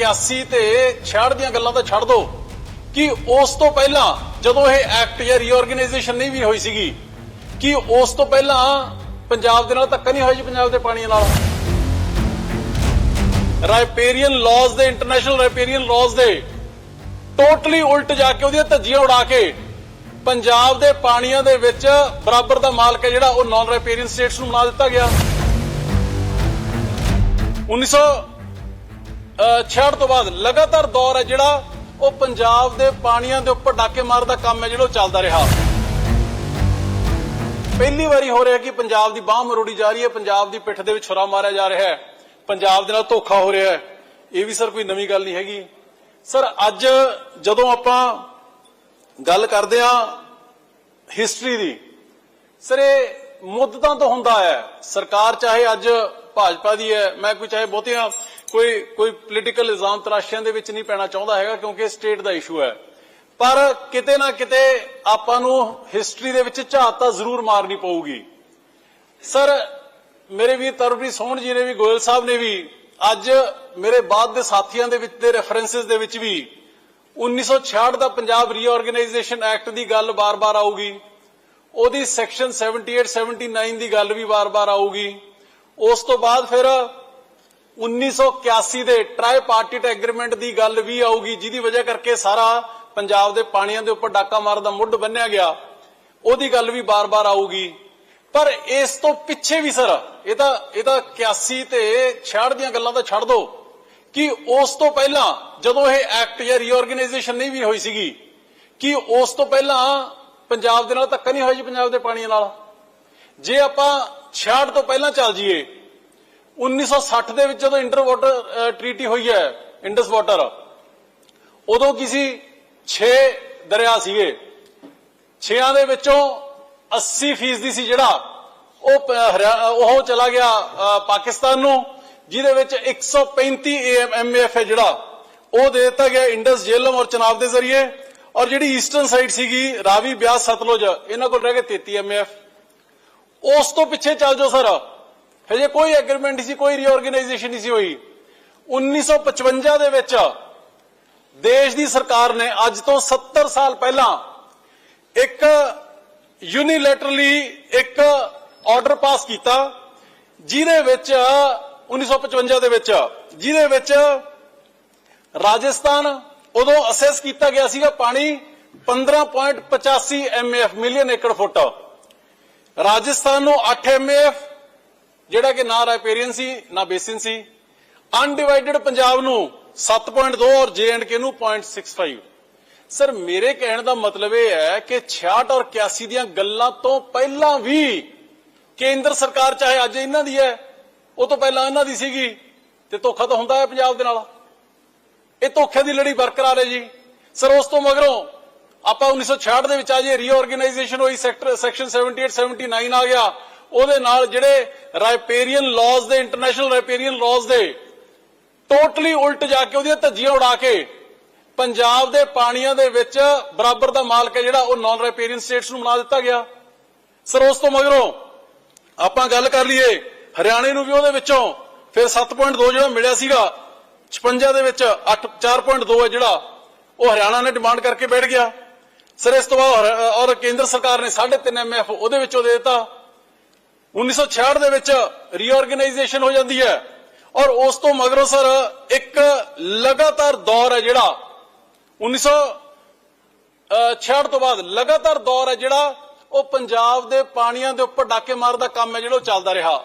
81 ਤੇ 66 ਦੀਆਂ ਗੱਲਾਂ ਤਾਂ ਛੱਡ ਦਿਓ ਕਿ ਉਸ ਤੋਂ ਪਹਿਲਾਂ ਜਦੋਂ ਇਹ ਐਕਟ ਜਾਂ ਰੀਆਰਗੇਨਾਈਜੇਸ਼ਨ ਨਹੀਂ ਵੀ ਹੋਈ ਸੀਗੀ, ਕਿ ਉਸ ਤੋਂ ਪਹਿਲਾਂ ਪੰਜਾਬ ਦੇ ਨਾਲ ਧੱਕਾ ਨਹੀਂ ਹੋਇਆ ਜੀ ਪੰਜਾਬ ਦੇ ਪਾਣੀ ਨਾਲ? ਰਾਇਪੇਰੀਅਨ ਲਾਜ਼ ਦੇ ਇੰਟਰਨੈਸ਼ਨਲ ਰਾਇਪੇਰੀਅਨ ਲਾਜ਼ ਦੇ ਟੋਟਲੀ ਉਲਟ ਜਾ ਕੇ ਉਹਦੀਆਂ ਧੱਜੀਆਂ ਉਡਾ ਕੇ ਪੰਜਾਬ ਦੇ ਪਾਣੀਆਂ ਦੇ ਵਿੱਚ ਬਰਾਬਰ ਦਾ ਮਾਲਕ ਹੈ ਜਿਹੜਾ ਉਹ ਨਾਨ ਰਾਇਪੇਰੀਅਨ ਸਟੇਟਸ ਨੂੰ ਬਣਾ ਦਿੱਤਾ ਗਿਆ। 1966 ਤੋਂ ਬਾਅਦ ਲਗਾਤਾਰ ਦੌਰ ਹੈ ਜਿਹੜਾ ਉਹ ਪੰਜਾਬ ਦੇ ਪਾਣੀਆਂ ਦੇ ਉੱਪਰ ਡਾਕੇ ਮਾਰ ਦਾ ਕੰਮ ਹੈ ਜਿਹੜਾ ਚੱਲਦਾ ਰਿਹਾ। ਪਹਿਲੀ ਵਾਰੀ ਹੋ ਰਿਹਾ ਕਿ ਪੰਜਾਬ ਦੀ ਬਾਹ ਮਰੋੜੀ ਜਾ ਰਹੀ ਹੈ, ਪੰਜਾਬ ਦੀ ਪਿੱਠ ਦੇ ਵਿੱਚ ਛੁਰਾ ਮਾਰਿਆ ਜਾ ਰਿਹਾ ਹੈ। ਪੰਜਾਬ ਦੇ ਨਾਲ ਧੋਖਾ ਹੋ ਰਿਹਾ ਹੈ। ਇਹ ਵੀ ਸਰ ਕੋਈ ਨਵੀਂ ਗੱਲ ਨਹੀਂ ਹੈਗੀ। ਸਰ, ਅੱਜ ਜਦੋਂ ਆਪਾਂ ਗੱਲ ਕਰਦੇ ਆ ਹਿਸਟਰੀ ਦੀ, ਸਰ, ਇਹ ਮੁੱਦਤਾਂ ਤੋਂ ਹੁੰਦਾ ਹੈ। ਸਰਕਾਰ ਚਾਹੇ ਅੱਜ ਭਾਜਪਾ ਦੀ ਹੈ, ਮੈਂ ਕੋਈ ਚਾਹੇ ਬਹੁਤੀਆਂ ਕੋਈ ਕੋਈ ਪੋਲੀਟੀਕਲ ਇਲਜ਼ਾਮ ਤਰਾਸ਼ੀਆਂ ਦੇ ਵਿੱਚ ਨਹੀਂ ਪੈਣਾ ਚਾਹੁੰਦਾ ਹੈਗਾ ਕਿਉਂਕਿ ਸਟੇਟ ਦਾ ਇਸ਼ੂ ਹੈ। ਪਰ ਕਿਤੇ ਨਾ ਕਿਤੇ ਆਪਾਂ ਨੂੰ ਹਿਸਟਰੀ ਦੇ ਵਿੱਚ ਝਾਤ ਤਾਂ ਜ਼ਰੂਰ ਮਾਰਨੀ ਪਊਗੀ। ਸਰ, ਮੇਰੇ ਵੀਰ ਤਰਨਪ੍ਰੀਤ ਸੋਹਣ ਜੀ ਨੇ ਵੀ, ਗੋਇਲ ਸਾਹਿਬ ਨੇ ਵੀ, ਅੱਜ ਮੇਰੇ ਬਾਅਦ ਦੇ ਸਾਥੀਆਂ ਦੇ ਵਿੱਚ, ਦੇ ਰੈਫਰੈਂਸਸ ਦੇ ਵਿੱਚ ਵੀ 1966 ਦਾ ਪੰਜਾਬ ਰੀਆਰਗੇਨਾਈਜੇਸ਼ਨ ਐਕਟ ਦੀ ਗੱਲ ਬਾਰ-ਬਾਰ ਆਊਗੀ। ਉਹਦੀ ਸੈਕਸ਼ਨ 78 79 ਦੀ ਗੱਲ ਵੀ ਬਾਰ-ਬਾਰ ਆਊਗੀ। ਉਸ ਤੋਂ ਬਾਅਦ ਫਿਰ 1981 ਦੇ ਟ੍ਰਾਈ ਪਾਰਟੀਟ ਐਗਰੀਮੈਂਟ ਦੀ ਗੱਲ ਵੀ ਆਊਗੀ, ਜਿਹਦੀ ਵਜ੍ਹਾ ਕਰਕੇ ਸਾਰਾ ਪੰਜਾਬ ਦੇ ਪਾਣੀਆਂ ਦੇ ਉੱਪਰ ਡਾਕਾ ਮਾਰ ਦਾ ਮੁੱਢ ਬੰਨਿਆ ਗਿਆ। ਉਹਦੀ ਗੱਲ ਵੀ ਬਾਰ-ਬਾਰ ਆਊਗੀ। ਪਰ ਇਸ ਤੋਂ ਪਿੱਛੇ ਵੀ ਸਰ, ਇਹ ਤਾਂ ਇਹ ਤਾਂ 81 ਤੇ 66 ਦੀਆਂ ਗੱਲਾਂ ਤਾਂ ਛੱਡ ਦਿਓ ਕਿ ਉਸ ਤੋਂ ਪਹਿਲਾਂ ਜਦੋਂ ਇਹ ਐਕਟ ਜਾਂ ਰੀਆਰਗੇਨਾਈਜੇਸ਼ਨ ਨਹੀਂ ਵੀ ਹੋਈ ਸੀਗੀ, ਕਿ ਉਸ ਤੋਂ ਪਹਿਲਾਂ ਪੰਜਾਬ ਦੇ ਨਾਲ ਧੱਕਾ ਨਹੀਂ ਹੋਇਆ ਜੀ ਪੰਜਾਬ ਦੇ ਪਾਣੀਆਂ ਨਾਲ। ਜੇ ਆਪਾਂ 66 ਤੋਂ ਪਹਿਲਾਂ ਚੱਲ ਜਾਈਏ 1960 ਦੇ ਵਿੱਚ ਜਦੋਂ ਇੰਟਰ ਵਾਟਰ ਟ੍ਰੀਟੀ ਹੋਈ ਹੈ ਇੰਡਸ ਵਾਟਰ ਉਦੋਂ ਕਿਸੇ 6 ਦਰਿਆ ਸੀਗੇ। 6ਾਂ ਦੇ ਵਿੱਚੋਂ 80% ਸੀ ਜਿਹੜਾ ਉਹ ਉਹ ਚਲਾ ਗਿਆ ਪਾਕਿਸਤਾਨ ਨੂੰ, ਜਿਹਦੇ ਵਿੱਚ 135 ਐਮਐਫ ਹੈ ਜਿਹੜਾ। ਉਹ ਦੇ ਦਿੱਤਾ ਗਿਆ ਇੰਡਸ ਜੇਲਮ ਔਰ ਚਨਾਬ ਦੇ ਜ਼ਰੀਏ। ਔਰ ਜਿਹੜੀ ਈਸਟਰਨ ਸਾਈਡ ਸੀਗੀ, ਰਾਵੀ ਬਿਆਸ ਸਤਲੁਜ, ਇਹਨਾਂ ਕੋਲ ਰਹਿ ਗਏ 33 ਐਮਐਫ ਉਸ ਤੋਂ ਪਿੱਛੇ ਚੱਲ ਜਾਓ, ਸਰ। ਹਜੇ ਕੋਈ ਐਗਰੀਮੈਂਟ ਨਹੀਂ ਸੀ, ਕੋਈ ਰੀਆਰਗੇਨਾਈਜੇਸ਼ਨ ਨਹੀਂ ਸੀ ਹੋਈ। 1955 ਦੇ ਵਿੱਚ ਦੇਸ਼ ਦੀ ਸਰਕਾਰ ਨੇ ਅੱਜ ਤੋਂ 70 ਸਾਲ ਪਹਿਲਾਂ ਇੱਕ ਯੂਨੀਲੈਟਰਲੀ ਇੱਕ ਆਰਡਰ ਪਾਸ ਕੀਤਾ, ਜਿਹਦੇ ਵਿੱਚ 1955 ਦੇ ਵਿੱਚ, ਜਿਹਦੇ ਵਿੱਚ ਰਾਜਸਥਾਨ ਉਦੋਂ ਅਸੈਸ ਕੀਤਾ ਗਿਆ ਸੀਗਾ ਪਾਣੀ 15.85 ਐਮਐਫ ਮਿਲੀਅਨ ਏਕੜ ਫੁੱਟ। ਰਾਜਸਥਾਨ ਨੂੰ 8 ਐਮਐਫ ਜਿਹੜਾ ਕਿ ਨਾ ਰਾਇਪੇਰੀਅਨ ਸੀ, ਨਾ ਬੇਸਿਨ ਸੀ। ਅਨਡਿਵਾਈਡਡ ਪੰਜਾਬ ਨੂੰ 7.2 ਔਰ ਕੇ ਨੂੰ 0.65 ਸਰ ਮੇਰੇ ਕਹਿਣ ਦਾ ਮਤਲਬ ਇਹ ਹੈ ਕਿ 66 ਔਰ 81 ਦੀਆਂ ਗੱਲਾਂ ਤੋਂ ਪਹਿਲਾਂ ਵੀ ਕੇਂਦਰ ਸਰਕਾਰ ਚਾਹੇ ਅੱਜ ਇਹਨਾਂ ਦੀ ਹੈ, ਉਹ ਤੋਂ ਪਹਿਲਾਂ ਇਹਨਾਂ ਦੀ ਸੀਗੀ ਤੇ ਧੋਖਾ ਤਾਂ ਹੁੰਦਾ ਹੈ ਪੰਜਾਬ ਦੇ ਨਾਲ। ਇਹ ਧੋਖੇ ਦੀ ਲੜੀ ਬਰਕਰਾਰ ਹੈ ਜੀ। ਸਰ ਉਸ ਤੋਂ ਮਗਰੋਂ ਆਪਾਂ 1966 ਦੇ ਵਿੱਚ ਆ ਜੇ ਰੀਆਰਗੇਨਾਈਜੇਸ਼ਨ ਹੋਈ ਸੈਕਟਰ ਸੈਕਸ਼ਨ 78 79 ਆ ਗਿਆ। ਉਹਦੇ ਨਾਲ ਜਿਹੜੇ ਰਾਇਪੇਰੀਅਨ ਲਾਜ਼ ਦੇ ਇੰਟਰਨੈਸ਼ਨਲ ਰਾਇਪੇਰੀਅਨ ਲਾਜ਼ ਦੇ ਟੋਟਲੀ ਉਲਟ ਜਾ ਕੇ ਉਹਦੀਆਂ ਧੱਜੀਆਂ ਉਡਾ ਕੇ ਪੰਜਾਬ ਦੇ ਪਾਣੀਆਂ ਦੇ ਵਿੱਚ ਬਰਾਬਰ ਦਾ ਮਾਲਕ ਹੈ ਜਿਹੜਾ ਉਹ ਨਾਨ ਰਾਇਪੇਰੀਅਨ ਸਟੇਟਸ ਨੂੰ ਬਣਾ ਦਿੱਤਾ ਗਿਆ। ਸਰ, ਉਸ ਤੋਂ ਮਗਰੋਂ ਆਪਾਂ ਗੱਲ ਕਰ ਲਈਏ ਹਰਿਆਣੇ ਨੂੰ ਵੀ ਉਹਦੇ ਵਿੱਚੋਂ ਫਿਰ 7.2 ਜਿਹੜਾ ਮਿਲਿਆ ਸੀਗਾ 56 ਦੇ ਵਿੱਚ 8 4.2 ਹੈ ਜਿਹੜਾ, ਉਹ ਹਰਿਆਣਾ ਨੇ ਡਿਮਾਂਡ ਕਰਕੇ ਬੈਠ ਗਿਆ। ਸਰ, ਇਸ ਤੋਂ ਬਾਅਦ ਔਰ ਕੇਂਦਰ ਸਰਕਾਰ ਨੇ 3.5 ਐਮਐਫ ਉਹਦੇ ਵਿੱਚੋਂ ਦੇ ਦਿੱਤਾ। 1966 ਦੇ ਵਿੱਚ ਰੀਆਰਗੇਨਾਈਜੇਸ਼ਨ ਹੋ ਜਾਂਦੀ ਹੈ। ਔਰ ਉਸ ਤੋਂ ਮਗਰੋਂ ਸਰ ਇੱਕ ਲਗਾਤਾਰ ਦੌਰ ਹੈ ਜਿਹੜਾ 1966 ਤੋਂ ਬਾਅਦ ਲਗਾਤਾਰ ਦੌਰ ਹੈ ਜਿਹੜਾ ਉਹ ਪੰਜਾਬ ਦੇ ਪਾਣੀਆਂ ਦੇ ਉੱਪਰ ਡਾਕੇ ਮਾਰ ਦਾ ਕੰਮ ਹੈ ਜਿਹੜਾ ਉਹ ਚੱਲਦਾ ਰਿਹਾ।